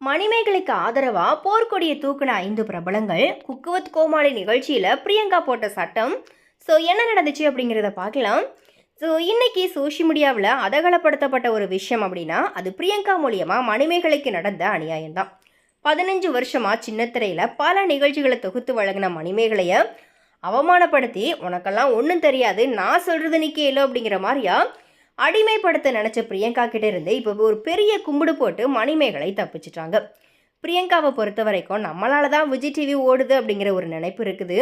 மணிமேகலைக்கு ஆதரவா போர்க்கொடியை தூக்குன ஐந்து பிரபலங்கள்? குக்குவத் கோமாளி நிகழ்ச்சியில் பிரியங்கா போட்ட சட்டம். ஸோ என்ன நடந்துச்சு அப்படிங்கிறத பார்க்கலாம். ஸோ இன்னைக்கு சோஷியல் மீடியாவில் அதகலப்படுத்தப்பட்ட ஒரு விஷயம் அப்படின்னா அது பிரியங்கா மூலியமாக மணிமேகலைக்கு நடந்த அநியாயம்தான். பதினஞ்சு வருஷமாக சின்னத்திரையில் பல நிகழ்ச்சிகளை தொகுத்து வழங்கின மணிமேகலையை அவமானப்படுத்தி உனக்கெல்லாம் ஒன்றும் தெரியாது நான் சொல்கிறது நீ கேளு அப்படிங்கிற மாதிரியா அடிமைப்படுத்த நினச்ச பிரியங்கா கிட்ட இருந்து இப்போ ஒரு பெரிய கும்பிடு போட்டு மணிமேகலை தப்பிச்சிட்டாங்க. பிரியங்காவை பொறுத்த வரைக்கும் நம்மளால தான் விஜய் டிவி ஓடுது அப்படிங்கிற ஒரு நினைப்பு இருக்குது.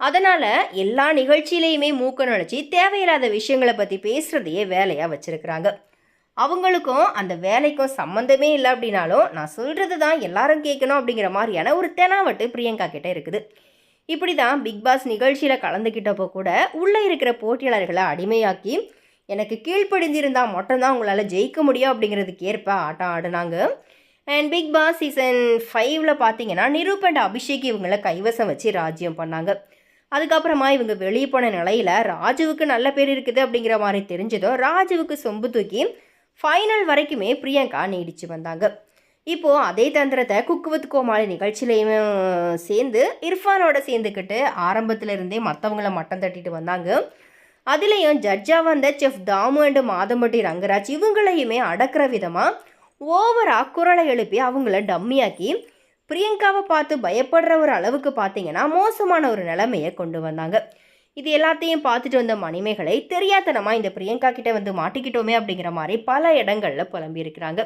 அதனால் எல்லா நிகழ்ச்சியிலையுமே மூக்க நுழைச்சி தேவையில்லாத விஷயங்களை பற்றி பேசுகிறதையே வேலையாக வச்சுருக்கிறாங்க. அவங்களுக்கும் அந்த வேலைக்கும் சம்மந்தமே இல்லை அப்படின்னாலும் நான் சொல்கிறது தான் எல்லாரும் கேட்கணும் அப்படிங்கிற மாதிரியான ஒரு தெனாவட்டு பிரியங்கா கிட்டே இருக்குது. இப்படி தான் பிக் பாஸ் நிகழ்ச்சியில் கலந்துக்கிட்டப்போ கூட உள்ளே இருக்கிற போட்டியாளர்களை அடிமையாக்கி எனக்கு கீழ்ப்படிஞ்சிருந்தால் மட்டும்தான் உங்களால் ஜெயிக்க முடியும் அப்படிங்கிறதுக்கு ஏற்ப ஆட்டம் ஆடினாங்க. அண்ட் பிக் பாஸ் சீசன் ஃபைவ்ல பார்த்தீங்கன்னா நிரூப் அண்ட் அபிஷேக் இவங்கள கைவசம் வச்சு ராஜ்யம் பண்ணாங்க. அதுக்கப்புறமா இவங்க வெளியே போன நிலையில் ராஜுவுக்கு நல்ல பேர் இருக்குது அப்படிங்கிற மாதிரி தெரிஞ்சதும் ராஜுவுக்கு சொம்பு தூக்கி ஃபைனல் வரைக்குமே பிரியங்கா நீடிச்சு வந்தாங்க. இப்போது அதே தந்திரத்தை குக்குவத் கோமாளி நிகழ்ச்சியிலையும் சேர்ந்து இர்ஃபானோட சேர்ந்துக்கிட்டு ஆரம்பத்திலிருந்தே மற்றவங்கள மட்டம் தட்டிட்டு வந்தாங்க. அதுலேயும் ஜட்ஜாக வந்த செஃப் தாமு அண்டு மாதம்பட்டி ரங்கராஜ் இவங்களையுமே அடக்கிற விதமாக ஓவராக குரலை எழுப்பி அவங்கள டம்மியாக்கி பிரியங்காவை பார்த்து பயப்படுற ஒரு அளவுக்கு பார்த்தீங்கன்னா மோசமான ஒரு நிலைமையை கொண்டு வந்தாங்க. இது எல்லாத்தையும் பார்த்துட்டு வந்த மணிமேகலை தெரியாதனமாக இந்த பிரியங்கா கிட்ட வந்து மாட்டிக்கிட்டோமே அப்படிங்கிற மாதிரி பல இடங்களில் புலம்பி இருக்கிறாங்க.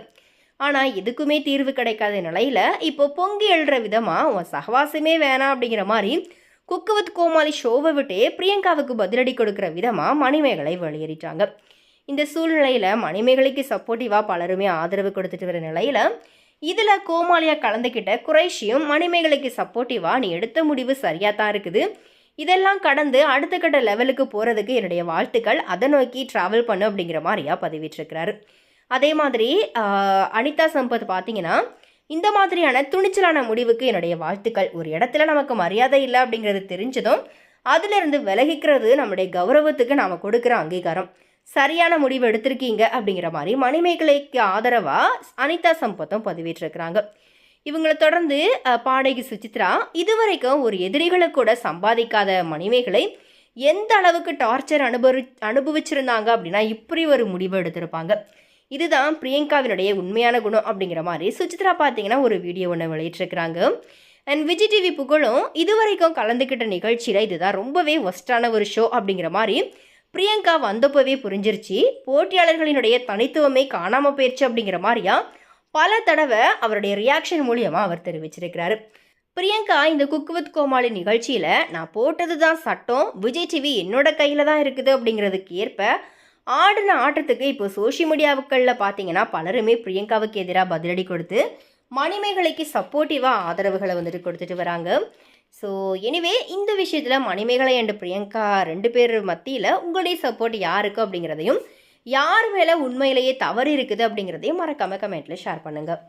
ஆனால் எதுக்குமே தீர்வு கிடைக்காத நிலையில் இப்போ பொங்கி எழுற விதமாக உன் சகவாசமே வேணாம் அப்படிங்கிற மாதிரி குக்குவத் கோமாளி ஷோவை விட்டே பிரியங்காவுக்கு பதிலடி கொடுக்குற விதமாக மணிமேகலை வெளியேறிட்டாங்க. இந்த சூழ்நிலையில் மணிமேகலைக்கு சப்போர்ட்டிவாக பலருமே ஆதரவு கொடுத்துட்டு வர நிலையில் இதில் கோமாளியாக கலந்துக்கிட்ட குறைஷியும் மணிமேகலைக்கு சப்போர்ட்டிவாக நீ எடுத்த முடிவு சரியாக தான் இருக்குது. இதெல்லாம் கடந்து அடுத்த கட்ட லெவலுக்கு போகிறதுக்கு என்னுடைய வாழ்த்துக்கள். அதை நோக்கி ட்ராவல் பண்ணு அப்படிங்கிற மாதிரியா பதிவிட்டிருக்கிறாரு. அதே மாதிரி அனிதா சம்பத் பார்த்தீங்கன்னா இந்த மாதிரியான துணிச்சலான முடிவுக்கு என்னுடைய வாழ்த்துக்கள். ஒரு இடத்துல நமக்கு மரியாதை இல்லை அப்படிங்கிறது தெரிஞ்சதும் அதிலிருந்து விலகிக்கிறது நம்முடைய கௌரவத்துக்கு நாம் கொடுக்குற அங்கீகாரம். சரியான முடிவு எடுத்திருக்கீங்க அப்படிங்கிற மாதிரி மணிமேகலைக்கு ஆதரவாக அனிதா சம்பத்தும் பதிவேற்றிருக்கிறாங்க. இவங்களை தொடர்ந்து பாடகி சுசித்ரா இதுவரைக்கும் ஒரு எதிரிகளை கூட சம்பாதிக்காத மணிமேகலை எந்த அளவுக்கு டார்ச்சர் அனுபவி அனுபவிச்சிருந்தாங்க அப்படின்னா இப்படி ஒரு முடிவு எடுத்திருப்பாங்க. இதுதான் பிரியங்காவினுடைய உண்மையான குணம் அப்படிங்கிற மாதிரி சுச்சித்ரா பார்த்தீங்கன்னா ஒரு வீடியோ ஒன்று வெளியிட்டிருக்கிறாங்க. அண்ட் விஜய் டிவி புகழும் இதுவரைக்கும் கலந்துக்கிட்ட நிகழ்ச்சியில் இதுதான் ரொம்பவே ஒஸ்டான ஒரு ஷோ அப்படிங்கிற மாதிரி பிரியங்கா வந்தப்போவே புரிஞ்சிருச்சு. போட்டியாளர்களினுடைய தனித்துவமே காணாமல் போயிடுச்சு அப்படிங்கிற மாதிரியா பல தடவை அவருடைய ரியாக்ஷன் மூலியமாக அவர் தெரிவிச்சிருக்கிறாரு. பிரியங்கா இந்த குக்குவத் கோமாளி நிகழ்ச்சியில் நான் போட்டது தான் சட்டம் விஜய் டிவி என்னோட கையில் தான் இருக்குது அப்படிங்கிறதுக்கு ஏற்ப ஆடின ஆட்டத்துக்கு இப்போ சோஷியல் மீடியாவுக்களில் பார்த்தீங்கன்னா பலருமே பிரியங்காவுக்கு எதிராக பதிலடி கொடுத்து மணிமேகலைக்கு சப்போர்ட்டிவாக ஆதரவுகளை வந்துட்டு கொடுத்துட்டு வராங்க. ஸோ எனிவே இந்த விஷயத்தில் மணிமேகலை அண்ட் பிரியங்கா ரெண்டு பேர் மத்தியில் உங்களுடைய சப்போர்ட் யாருக்கு அப்படிங்கிறதையும் யார் மேலே உண்மையிலேயே தவறு இருக்குது அப்படிங்கிறதையும் மறக்காமல் கமெண்ட்டில் ஷேர் பண்ணுங்கள்